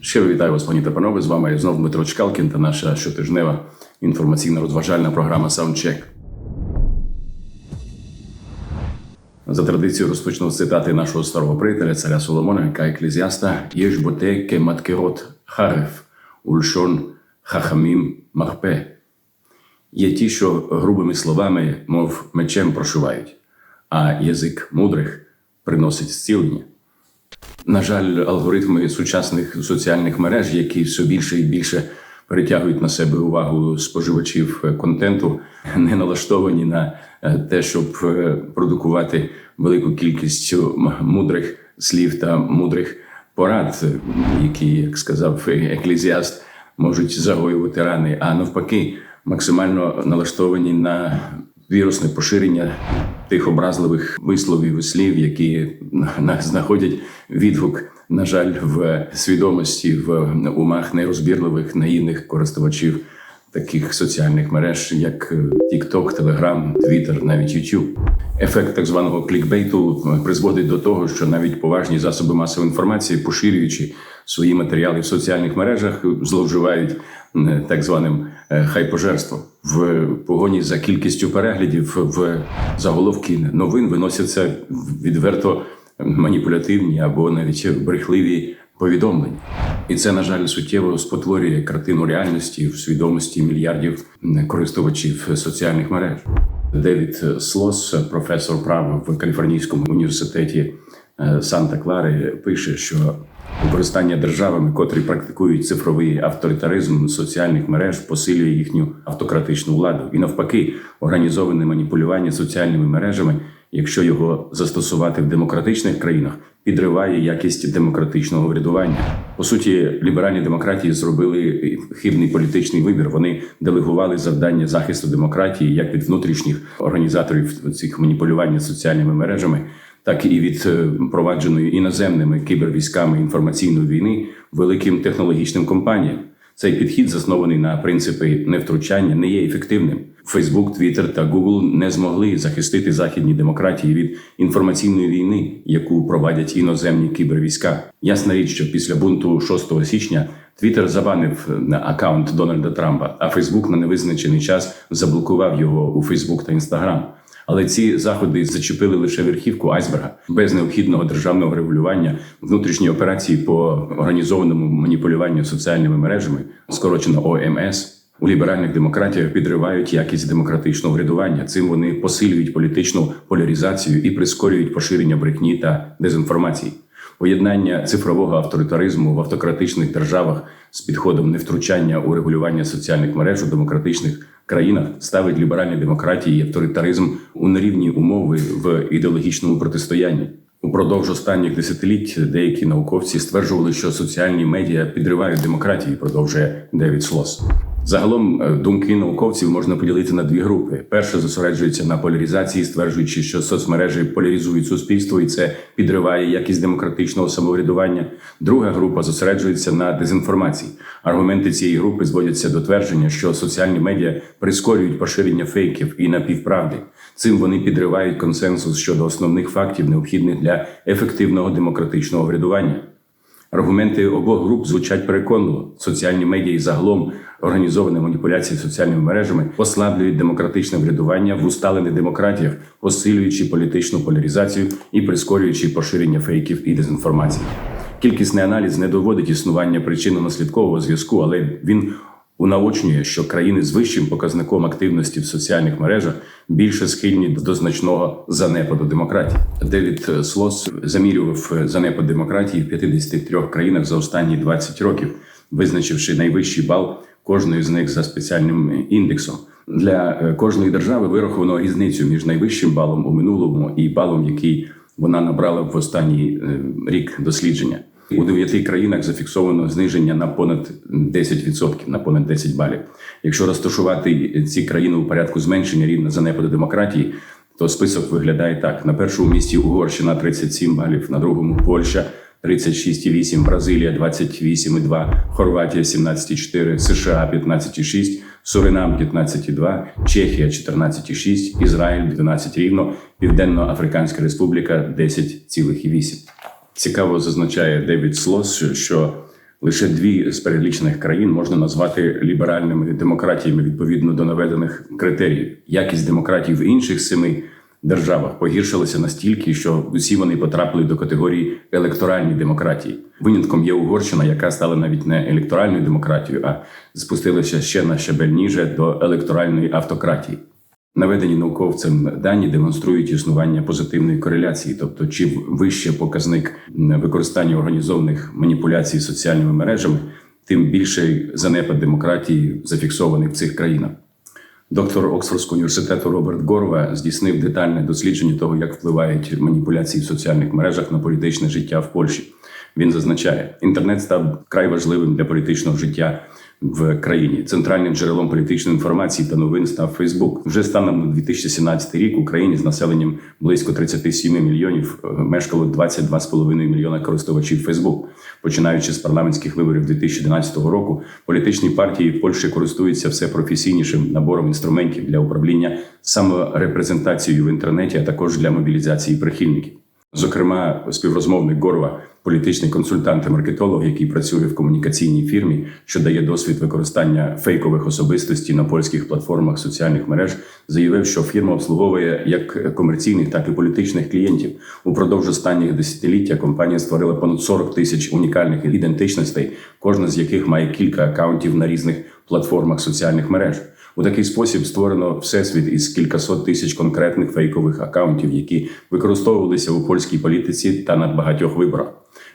Щиро вітаю вас, пані та панове. З вами знов Дмитро Чкалкін та наша щотижнева інформаційно-розважальна програма Саундчек. За традицією розпочну з цитати нашого старого приятеля, царя Соломона, яка еклезіаста «Єш боте ке маткерот хареф, ульшон хахамім махпе». Є ті, що грубими словами, мов мечем прошивають, а язик мудрих приносить зцілення. На жаль, алгоритми сучасних соціальних мереж, які все більше і більше перетягують на себе увагу споживачів е, контенту, не налаштовані на е, те, щоб е, продукувати велику кількість мудрих слів та мудрих порад, які, як сказав еклезіаст, можуть загоювати рани, а навпаки, максимально налаштовані на вірусне поширення тих образливих висловів і слів, які на- знаходять відгук, на жаль, в свідомості, в умах нерозбірливих наївних користувачів таких соціальних мереж, як е, TikTok, Telegram, Twitter, навіть YouTube. Ефект так званого клікбейту е, призводить до того, що навіть поважні засоби масової інформації, поширюючи свої матеріали в соціальних мережах, зловживають е, так званим е, хайпожерством. В погоні за кількістю переглядів в заголовки новин виносяться відверто маніпулятивні або навіть брехливі повідомлення. І це, на жаль, суттєво спотворює картину реальності в свідомості мільярдів користувачів соціальних мереж. Девід Слос, професор права в Каліфорнійському університеті е, Санта-Клари, пише, що використання державами, котрі практикують цифровий авторитаризм соціальних мереж, посилює їхню автократичну владу. І навпаки, організоване маніпулювання соціальними мережами, якщо його застосувати в демократичних країнах, підриває якість демократичного врядування. По суті, ліберальні демократії зробили хибний політичний вибір. Вони делегували завдання захисту демократії як від внутрішніх організаторів цих маніпулювання соціальними мережами, так і від е, провадженої іноземними кібервійськами інформаційної війни великим технологічним компаніям. Цей підхід, заснований на принципі невтручання, не є ефективним. Facebook, Twitter та Google не змогли захистити західні демократії від інформаційної війни, яку провадять іноземні кібервійська. Ясна річ, що після бунту 6 січня Twitter забанив на аккаунт Дональда Трампа, а Facebook на невизначений час заблокував його у Facebook та Instagram. Але ці заходи зачепили лише верхівку айсберга без необхідного державного регулювання внутрішні операції по організованому маніпулюванню соціальними мережами, скорочено ОМС. У ліберальних демократіях підривають якість демократичного врядування. Цим вони посилюють політичну поляризацію і прискорюють поширення брехні та дезінформації. Поєднання цифрового авторитаризму в автократичних державах з підходом невтручання у регулювання соціальних мереж у демократичних країнах ставить ліберальні демократії і авторитаризм у нерівні умови в ідеологічному протистоянні. Упродовж останніх десятиліть деякі науковці стверджували, що соціальні медіа підривають демократію, продовжує Девід Слос. Загалом е, думки науковців можна поділити на дві групи. Перша зосереджується на поляризації, стверджуючи, що соцмережі поляризують суспільство, і це підриває якість демократичного самоврядування. Друга група зосереджується на дезінформації. Аргументи цієї групи зводяться до твердження, що соціальні медіа прискорюють поширення фейків і напівправди. Цим вони підривають консенсус щодо основних фактів, необхідних для ефективного демократичного врядування. Аргументи обох груп звучать переконливо. Соціальні медіа і загалом організовані маніпуляції соціальними мережами послаблюють демократичне врядування в усталених демократіях, посилюючи політичну поляризацію і прискорюючи поширення фейків і дезінформації. Кількісний аналіз не доводить існування причинно-наслідкового зв'язку, але він унаочнює, що країни з вищим показником активності в соціальних мережах більше схильні до значного занепаду демократії. Девід Слос замірював занепад демократії в 53 країнах за останні 20 років, визначивши найвищий бал кожної з них за спеціальним індексом. Для е, кожної держави вираховано різницю між найвищим балом у минулому і балом, який вона набрала в останній е, рік дослідження. У дев'яти країнах зафіксовано зниження на понад 10%, на понад 10 балів. Якщо розташувати ці країни у порядку зменшення рівня занепаду демократії, то список виглядає так: на першому місці Угорщина 37 балів, на другому Польща 36,8, Бразилія 28,2, Хорватія 17,4, США 15,6, Суринам 15,2, Чехія 14,6, Ізраїль 12 рівно, Південно-Африканська Республіка 10,8. Цікаво зазначає Девід Слос, що Лише дві з перелічених країн можна назвати ліберальними демократіями відповідно до наведених критеріїв. Якість демократії в інших семи державах погіршилася настільки, що усі вони потрапили до категорії електоральні демократії. Винятком є Угорщина, яка стала навіть не електоральною демократією, а спустилася ще на щебель ніже до електоральної автократії. Наведені науковцем дані демонструють існування позитивної кореляції, тобто чим вище показник використання організованих маніпуляцій соціальними мережами, тим більший занепад демократії зафіксований в цих країнах. Доктор Оксфордського університету Роберт Горва здійснив детальне дослідження того, як впливають маніпуляції в соціальних мережах на політичне життя в Польщі. Він зазначає, інтернет став край важливим для політичного життя в країні. Центральним джерелом політичної інформації та новин став Фейсбук. Вже станом на 2017 рік в Україні з населенням близько 37 мільйонів е, мешкало 22,5 мільйона користувачів Фейсбук. Починаючи з парламентських виборів 2011 року, політичні партії в Польщі користуються все професійнішим набором інструментів для управління саморепрезентацією в інтернеті, а також для мобілізації прихильників. Зокрема, співрозмовник Горова, політичний консультант і маркетолог, який працює в комунікаційній фірмі, що дає досвід використання фейкових особистостей на польських платформах соціальних мереж, заявив, що фірма обслуговує як комерційних, так і політичних клієнтів. Упродовж останніх десятиліття компанія створила понад 40 тисяч унікальних ідентичностей, кожна з яких має кілька акаунтів на різних платформах соціальних мереж. У такий спосіб створено всесвіт із кількасот тисяч конкретних фейкових акаунтів, які використовувалися у польській політиці та на багатьох виборах.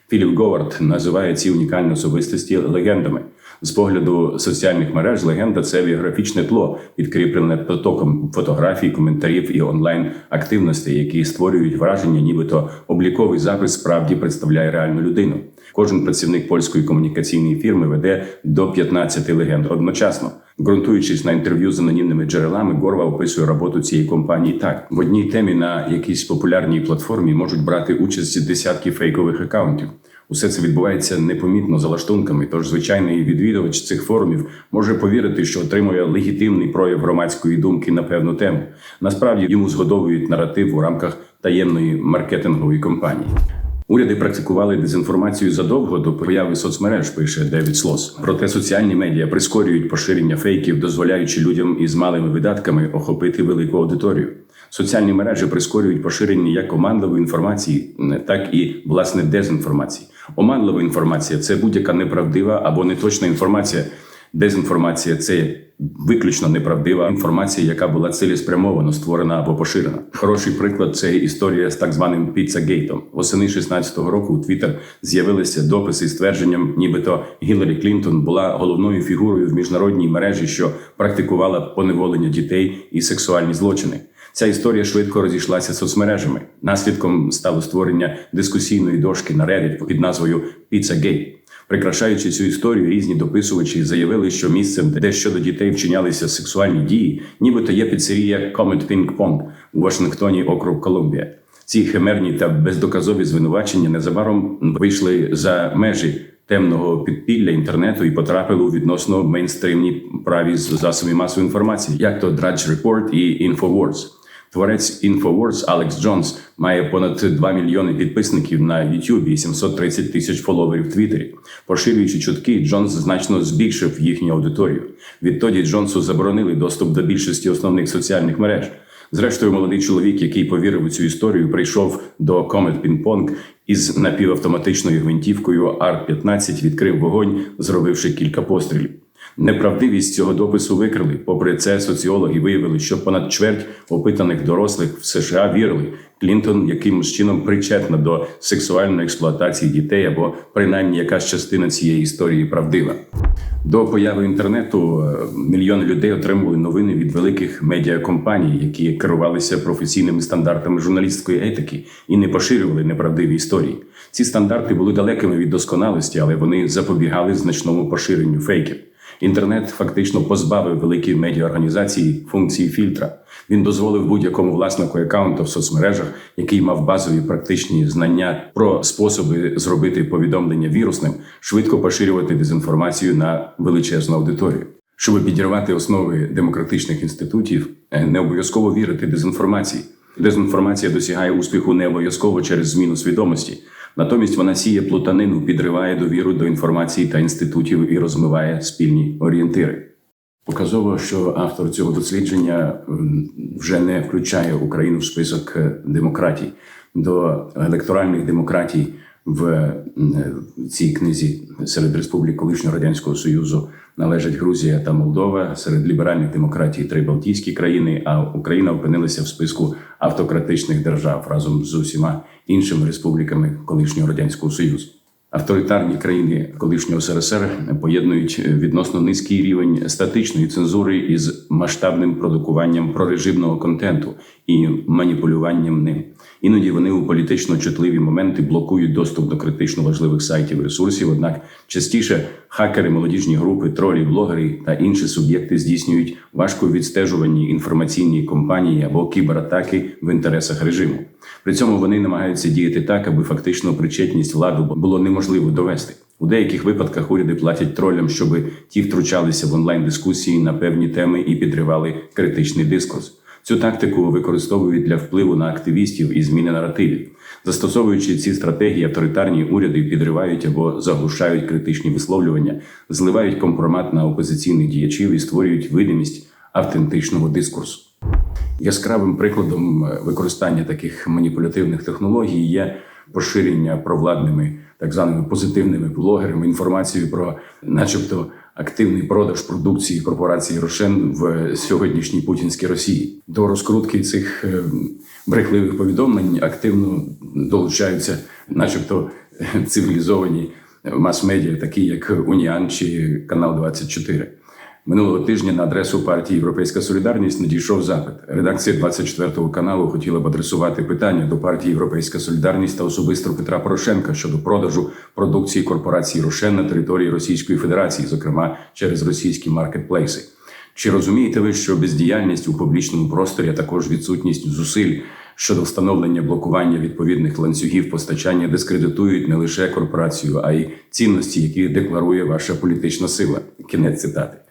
Філіп Говард називає ці унікальні особистості легендами. З погляду соціальних мереж легенда це біографічне тло, підкріплене потоком фотографій, коментарів і онлайн активностей, які створюють враження, нібито обліковий запис справді представляє реальну людину. Кожен працівник польської комунікаційної фірми веде до 15 легенд одночасно. Ґрунтуючись на інтерв'ю з анонімними джерелами, Горва описує роботу цієї компанії так: в одній темі на якійсь популярній платформі можуть брати участь десятки фейкових акаунтів. Усе це відбувається непомітно за лаштунками. Тож звичайний відвідувач цих форумів може повірити, що отримує легітимний прояв громадської думки на певну тему. Насправді йому згодовують наратив у рамках таємної маркетингової кампанії. Уряди практикували дезінформацію задовго до появи соцмереж, пише Девід Слос. Проте соціальні медіа прискорюють поширення фейків, дозволяючи людям із малими видатками охопити велику аудиторію. Соціальні мережі прискорюють поширення як командової інформації, так і власне дезінформації. Оманлива інформація це будь-яка неправдива або неточна інформація. Дезінформація це виключно неправдива інформація, яка була цілеспрямовано створена або поширена. Хороший приклад це історія з так званим Піцагейтом. Восени 16-го року у Твіттер з'явилися дописи з твердженням, нібито Гіларі Клінтон була головною фігурою в міжнародній мережі, що практикувала поневолення дітей і сексуальні злочини. Ця історія швидко розійшлася соцмережами. Наслідком стало створення дискусійної дошки на Reddit під назвою Pizzagate. Прикрашаючи цю історію, різні дописувачі заявили, що місцем, де щодо дітей вчинялися сексуальні дії, нібито є піцерія Comet Ping Pong у Вашингтоні, округ Колумбія. Ці химерні та бездоказові звинувачення незабаром вийшли за межі темного підпілля інтернету і потрапили у відносно мейнстримні праві засоби масової інформації, як то Drudge Report і InfoWars. Творець InfoWars Алекс Джонс має понад 2 мільйони підписників на YouTube і 730 тисяч фоловерів в Твіттері. Поширюючи чутки, Джонс значно збільшив їхню аудиторію. Відтоді Джонсу заборонили доступ до більшості основних соціальних мереж. Зрештою, молодий чоловік, який повірив у цю історію, прийшов до Comet Ping Pong із напівавтоматичною гвинтівкою R-15 відкрив вогонь, зробивши кілька пострілів. Неправдивість цього допису викрили. Попри це, соціологи виявили, що понад чверть опитаних дорослих в США вірили, Клінтон якимось чином причетна до сексуальної експлуатації дітей або принаймні якась частина цієї історії правдива. До появи інтернету е, мільйони людей отримували новини від великих медіакомпаній, які керувалися професійними стандартами журналістської етики і не поширювали неправдиві історії. Ці стандарти були далекими від досконалості, але вони запобігали значному поширенню фейків. Інтернет фактично позбавив великі медіаорганізації функції фільтра. Він дозволив будь-якому власнику аккаунту в соцмережах, який мав базові практичні знання про способи зробити повідомлення вірусним, швидко поширювати дезінформацію на величезну аудиторію. Щоб підірвати основи демократичних інститутів, е, не обов'язково вірити дезінформації. Дезінформація досягає успіху не обов'язково через зміну свідомості. Натомість вона сіє плутанину, підриває довіру до інформації та інститутів і розмиває спільні орієнтири. Показово, що автор цього дослідження вже не включає Україну в список е, демократій до електоральних демократій в е, цій книзі серед республік колишнього радянського союзу належать Грузія та Молдова. Серед ліберальних демократій три Балтійські країни. А Україна опинилася в списку автократичних держав разом з усіма іншими республіками колишнього радянського союзу. Авторитарні країни колишнього СРСР поєднують відносно низький рівень статичної цензури із масштабним продукуванням прорежимного контенту і маніпулюванням ним. Іноді вони у політично чутливі моменти блокують доступ до критично важливих сайтів і ресурсів. Однак частіше хакери, молодіжні групи, тролі, блогери та інші суб'єкти здійснюють важко відстежувані інформаційні компанії або кібератаки в інтересах режиму. При цьому вони намагаються діяти так, аби фактично причетність влади було неможливо довести. У деяких випадках уряди платять тролям, щоб ті втручалися в онлайн дискусії на певні теми і підривали критичний дискурс. Цю тактику використовують для впливу на активістів і зміни наративів. Застосовуючи ці стратегії, авторитарні уряди підривають або заглушають критичні висловлювання, зливають компромат на опозиційних діячів і створюють видимість автентичного дискурсу. Яскравим прикладом е, використання таких маніпулятивних технологій є поширення провладними так званими позитивними блогерами інформацію про, начебто, активний продаж продукції корпорації Рошен в сьогоднішній путінській Росії. До розкрутки цих е, брехливих повідомлень активно долучаються, начебто, е, цивілізовані мас-медіа, такі як Уніан чи Канал 24 Минулого тижня на адресу партії Європейська Солідарність надійшов запит. Редакція 24 каналу хотіла б адресувати питання до партії Європейська Солідарність та особисто Петра Порошенка щодо продажу продукції корпорації Рошен на території Російської Федерації, зокрема через російські маркетплейси. Чи розумієте ви, що бездіяльність у публічному просторі, а також відсутність зусиль щодо встановлення блокування відповідних ланцюгів постачання дискредитують не лише корпорацію, а й цінності, які декларує ваша політична сила? Кінець цитати.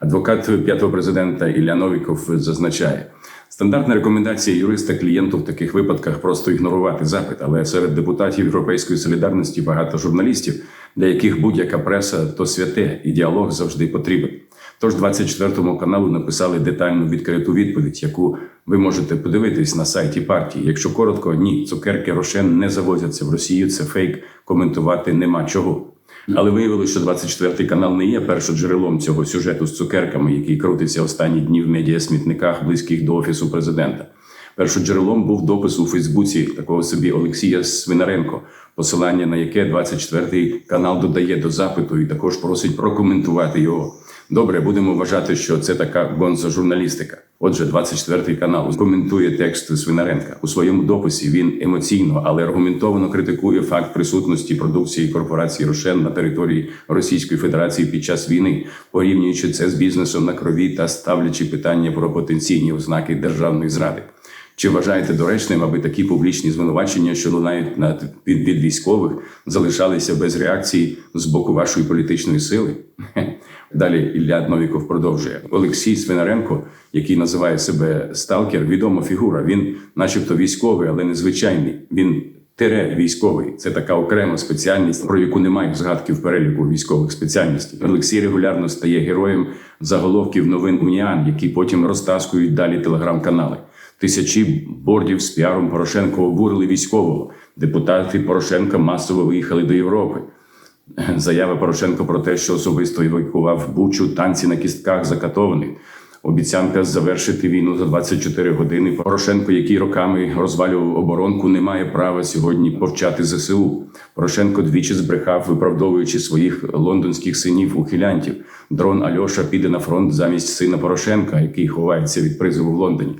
Адвокат п'ятого президента Ілля Новіков зазначає, стандартна рекомендація юриста клієнту в таких випадках просто ігнорувати запит, але серед депутатів Європейської солідарності багато журналістів, для яких будь-яка преса то святе, і діалог завжди потрібен. Тож 24 каналу написали детальну відкриту відповідь, яку ви можете подивитись на сайті партії. Якщо коротко, ні, цукерки Рошен не завозяться в Росію. Це фейк, коментувати нема чого. Але виявилося, що 24 канал не є першоджерелом цього сюжету з цукерками, який крутиться останні дні в медіасмітниках, близьких до офісу президента. Першоджерелом був допис у Фейсбуці такого собі Олексія Свинаренко, посилання на яке 24 канал додає до запиту і також просить прокоментувати його. Добре, будемо вважати, що це така гонза журналістика. Отже, 24 канал коментує текст Свинаренка у своєму дописі. Він емоційно, але аргументовано критикує факт присутності продукції корпорації Рошен на території Російської Федерації під час війни, порівнюючи це з бізнесом на крові та ставлячи питання про потенційні ознаки державної зради. Чи вважаєте доречним, аби такі публічні звинувачення, що лунають над від військових, залишалися без реакції з боку вашої політичної сили? Далі Ілля Новіков продовжує Олексій Свинаренко, який називає себе сталкер, відома фігура. Він, начебто, військовий, але незвичайний. Він Тере військовий це така окрема спеціальність, про яку немає згадки в переліку військових спеціальностей. Олексій регулярно стає героєм заголовків новин Уніан, які потім розтаскують далі телеграм-канали. Тисячі бордів з піаром Порошенко обурили військового. Депутати Порошенка масово виїхали до Європи. Заява Порошенко про те, що особисто евакував бучу танці на кістках закатованих. Обіцянка завершити війну за 24 години. Порошенко, який роками розвалював оборонку, не має права сьогодні повчати ЗСУ. Порошенко двічі збрехав, виправдовуючи своїх лондонських синів ухилянтів. Дрон Альоша піде на фронт замість сина Порошенка, який ховається від призову в Лондоні.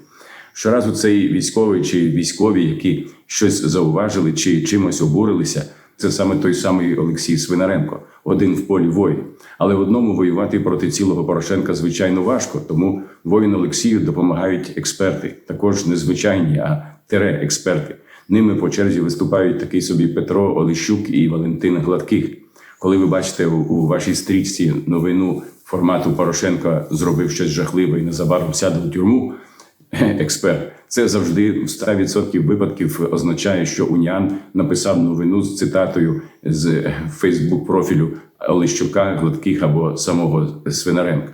Щоразу цей військовий чи військові, які щось зауважили чи чимось обурилися. Це саме той самий Олексій Свинаренко, один в полі воїн. Але в одному воювати проти цілого Порошенка звичайно важко. Тому воїн Олексію допомагають експерти, також незвичайні, а тере експерти. Ними по черзі виступають такий собі Петро Олещук і Валентин Гладких. Коли ви бачите у, вашій стрічці новину формату Порошенка зробив щось жахливе і незабаром сяде в тюрму. експерт. Це завжди в 100% випадків означає, що Уніан написав новину з цитатою з Фейсбук профілю Олещука, Гладких або самого Свинаренка.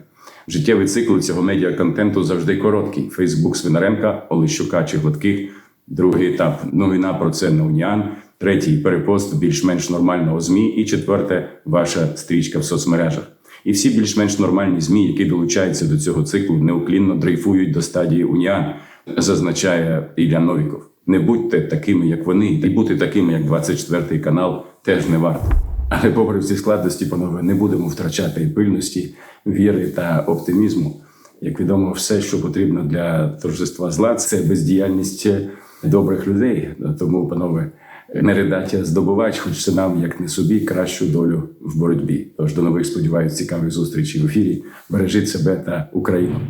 Життєвий цикл цього медіаконтенту завжди короткий. Фейсбук Свинаренка, Олещука чи Гладких. Другий етап новина про це на Уніан. Третій перепост більш-менш нормального ЗМІ. І четверте ваша стрічка в соцмережах. І всі більш-менш нормальні ЗМІ, які долучаються до цього циклу, неуклінно дрейфують до стадії Уніан, зазначає Ілля Новіков. Не будьте такими, як вони, і бути такими, як 24 канал, теж не варто. Але попри всі складності, панове, не будемо втрачати пильності, віри та оптимізму. Як відомо, все, що потрібно для торжества зла, це бездіяльність добрих людей. Тому, панове, не редаття здобувач, хочеться нам, як не собі, кращу долю в боротьбі. Тож до нових сподіваюсь, цікавих зустрічей в ефірі. Бережіть себе та Україну.